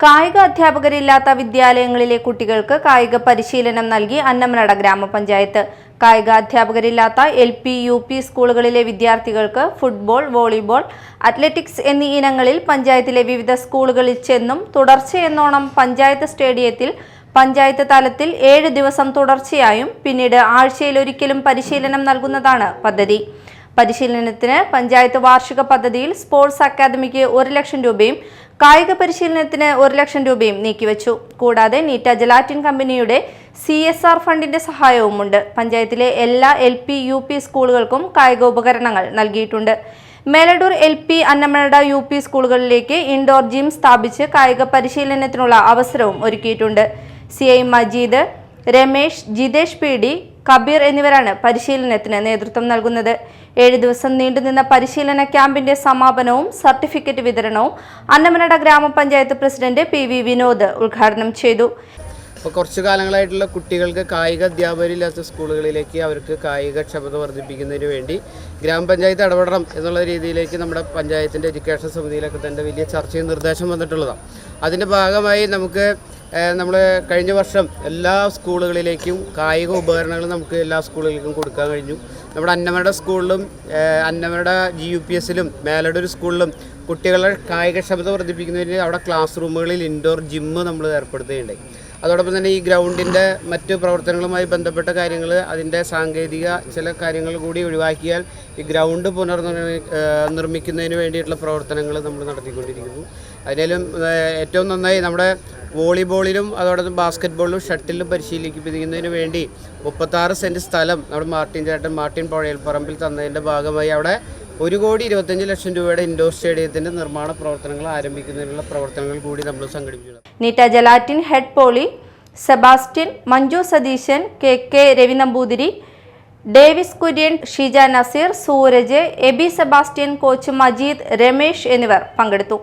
കായിക അധ്യാപകരില്ലാത്ത വിദ്യാലയങ്ങളിലെ കുട്ടികൾക്ക് കായിക പരിശീലനം നൽകി അന്നമനട ഗ്രാമപഞ്ചായത്ത്. കായിക അധ്യാപകരില്ലാത്ത എൽ പി യു പി സ്കൂളുകളിലെ വിദ്യാർത്ഥികൾക്ക് ഫുട്ബോൾ വോളിബോൾ അത്ലറ്റിക്സ് എന്നീ ഇനങ്ങളിൽ പഞ്ചായത്തിലെ വിവിധ സ്കൂളുകളിൽ ചെന്നും തുടർച്ചയെന്നോണം പഞ്ചായത്ത് സ്റ്റേഡിയത്തിൽ പഞ്ചായത്ത് തലത്തിൽ ഏഴ് ദിവസം തുടർച്ചയായും പിന്നീട് ആഴ്ചയിൽ ഒരിക്കലും പരിശീലനം നൽകുന്നതാണ് പദ്ധതി. പരിശീലനത്തിന് പഞ്ചായത്ത് വാർഷിക പദ്ധതിയിൽ സ്പോർട്സ് അക്കാദമിക്ക് ഒരു ലക്ഷം രൂപയും കായിക പരിശീലനത്തിന് ഒരു ലക്ഷം രൂപയും നീക്കിവച്ചു. കൂടാതെ നീറ്റ ജലാറ്റിൻ കമ്പനിയുടെ സി എസ് ആർ ഫണ്ടിന്റെ സഹായവുമുണ്ട്. പഞ്ചായത്തിലെ എല്ലാ എൽ പി യു പി സ്കൂളുകൾക്കും കായിക ഉപകരണങ്ങൾ നൽകിയിട്ടുണ്ട്. Meladoor L P Annamanada U P സ്കൂളുകളിലേക്ക് ഇൻഡോർ ജിം സ്ഥാപിച്ച് കായിക പരിശീലനത്തിനുള്ള അവസരവും ഒരുക്കിയിട്ടുണ്ട്. C I Majeed Ramesh Jithesh P D Kabeer എന്നിവരാണ് പരിശീലനത്തിന് നേതൃത്വം നൽകുന്നത്. ഏഴ് ദിവസം നീണ്ടുനിന്ന പരിശീലന ക്യാമ്പിന്റെ സമാപനവും സർട്ടിഫിക്കറ്റ് വിതരണവും അന്നമനട ഗ്രാമപഞ്ചായത്ത് പ്രസിഡന്റ് പി വി വിനോദ് ഉദ്ഘാടനം ചെയ്തു. ഇപ്പോൾ കുറച്ച് കാലങ്ങളായിട്ടുള്ള കുട്ടികൾക്ക് കായിക അധ്യാപകരില്ലാത്ത സ്കൂളുകളിലേക്ക് അവർക്ക് കായിക ക്ഷമത വർദ്ധിപ്പിക്കുന്നതിന് വേണ്ടി ഗ്രാമപഞ്ചായത്ത് ഇടപെടണം എന്നുള്ള രീതിയിലേക്ക് നമ്മുടെ പഞ്ചായത്തിന്റെ എഡ്യൂക്കേഷൻ സമിതിയിലൊക്കെ തന്നെ വലിയ ചർച്ചയും നിർദ്ദേശം വന്നിട്ടുള്ളതാണ്. അതിന്റെ ഭാഗമായി നമുക്ക് നമ്മൾ കഴിഞ്ഞ വർഷം എല്ലാ സ്കൂളുകളിലേക്കും കായിക ഉപകരണങ്ങൾ നമുക്ക് എല്ലാ സ്കൂളുകളിലേക്കും കൊടുക്കാൻ കഴിഞ്ഞു. നമ്മുടെ അന്നമയുടെ സ്കൂളിലും അന്നമയുടെ ജി യു പി എസിലും മേലടൂർ സ്കൂളിലും കുട്ടികളുടെ കായികക്ഷമത വർദ്ധിപ്പിക്കുന്നതിന് അവിടെ ക്ലാസ് റൂമുകളിൽ ഇൻഡോർ ജിമ്മ് നമ്മൾ ഏർപ്പെടുത്തുകയുണ്ടായി. അതോടൊപ്പം തന്നെ ഈ ഗ്രൗണ്ടിന്റെ മറ്റ് പ്രവർത്തനങ്ങളുമായി ബന്ധപ്പെട്ട കാര്യങ്ങൾ അതിന്റെ സാങ്കേതിക ചില കാര്യങ്ങൾ കൂടി ഒഴിവാക്കിയാൽ ഈ ഗ്രൗണ്ട് ഏഹ് നിർമ്മിക്കുന്നതിന് വേണ്ടിയിട്ടുള്ള പ്രവർത്തനങ്ങൾ നമ്മൾ നടത്തിക്കൊണ്ടിരിക്കുന്നു. അതിനാലും ഏറ്റവും നന്നായി നമ്മുടെ വോളിബോളിലും അതോടൊപ്പം ബാസ്ക്കറ്റ് ബോളിലും ഷട്ടിലും പരിശീലിപ്പിക്കുന്നതിന് വേണ്ടി മുപ്പത്താറ് സെന്റ് സ്ഥലം നമ്മുടെ മാർട്ടിൻ ചേട്ടൻ മാർട്ടിൻ പുഴയൽപ്പറമ്പിൽ തന്നതിന്റെ ഭാഗമായി അവിടെ ഒരു കോടി ഇരുപത്തഞ്ച് ലക്ഷം രൂപയുടെ ഇൻഡോർ സ്റ്റേഡിയത്തിന്റെ നിർമ്മാണ പ്രവർത്തനങ്ങൾ ആരംഭിക്കുന്നതിനുള്ള പ്രവർത്തനങ്ങൾ കൂടി നമ്മൾ സംഘടിപ്പിച്ചു. Nitta Gelatin head Poly Sebastian Manju Satheesan K K Ravi Namboothiri Davis Kurian Sheeja Nazeer Sooraj Eby Sebastian coach Majeed Ramesh എന്നിവർ പങ്കെടുത്തു.